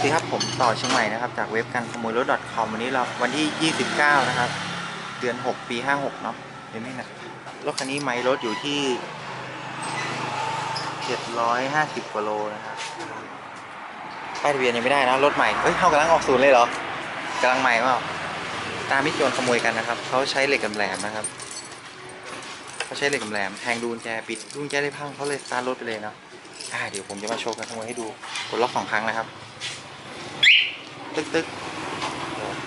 สวัสดีครับผมต่อเชียงใหม่นะครับจากเว็บการขโมยรถ .com วันนี้เราวันที่ 29 นะครับ เดือน 6 ปี 56 เนาะเดี๋ยวนี้นะรถคันนี้ไมล์รถอยู่ที่ 750กว่าโลนะครับป้ายทะเบียนยังไม่ได้นะรถใหม่เฮ้ยเขากำลังออกศูนย์เลยเหรอกำลังใหม่เปล่าตามที่โจรขโมยกันนะครับเขาใช้เหล็กแหลมนะครับเขาใช้เหล็กแหลมแทงดูกุญแจปิดดูกุญแจได้พังเขาเลยสตาร์ทรถไปเลยเนาะอ่าเดี๋ยวผมจะมาโชว์การขโมยให้ดูกดล็อกสองครั้งนะครับ ตึกตึก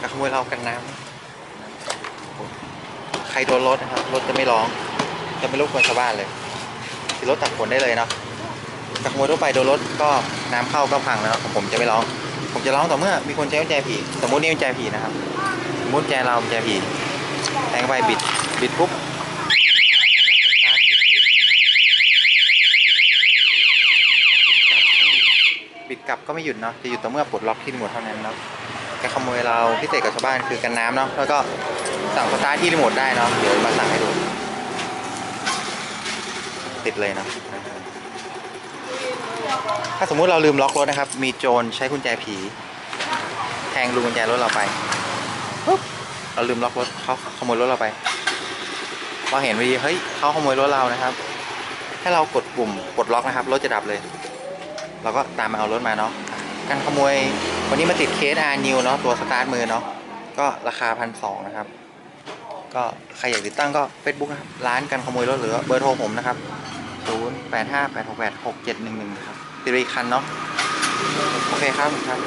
กระขโมยเรากันน้ำใครโดนรถนะครับรถจะไม่ร้อง จะไม่รบกวนชาวบ้านเลยคือรถตักฝนได้เลยเนาะกระขโมยทั่วไปโดนรถก็น้ำเข้าก็พังแล้วของผมจะไม่ร้อง ผมจะร้องต่อเมื่อมีคนใช้กุญแจผีสมมตินี่กุญแจผีนะครับสมมติแจเรากุญแจผีแทงไปบิดบิดปุ๊บิดกลับก็ไม่หยุดเนาะจะหยุดต่อเมื่อปลดล็อกที่รีโมทเท่านั้นเนาะการขโมยเราพิเศษกับชาวบ้านคือกันน้ำเนาะแล้วก็สั่งสตาร์ทที่รีโมทได้เนาะเดี๋ยวมาสั่งให้ดู ติดเลยเนาะถ้าสมมุติเราลืมล็อกรถนะครับ มีโจรใช้กุญแจผี แทงรูกุญแจรถเราไปปุ๊บเราลืมล็อกรถเขาขโมยรถเราไปพอเห็นวีเฮ้ยเขาขโมยรถเรานะครับถ้เรากดปุ่มกดล็อกนะครับรถจะดับเลย เราก็ตามมาเอารถมาเนาะการขโมยวันนี้มาติดเคสอาร์นิวเนาะตัวสตาร์ทมือเนาะก็ราคาพันสองนะครับ ก็ใครอยากติดตั้งก็เฟซบุ๊กนะครับร้านการขโมยรถหรือเบอร์โทรผมนะครับ0 8 5 8 6 8 6 7 1 1ครับติดไปอีกคันเนาะโอเคครับครับ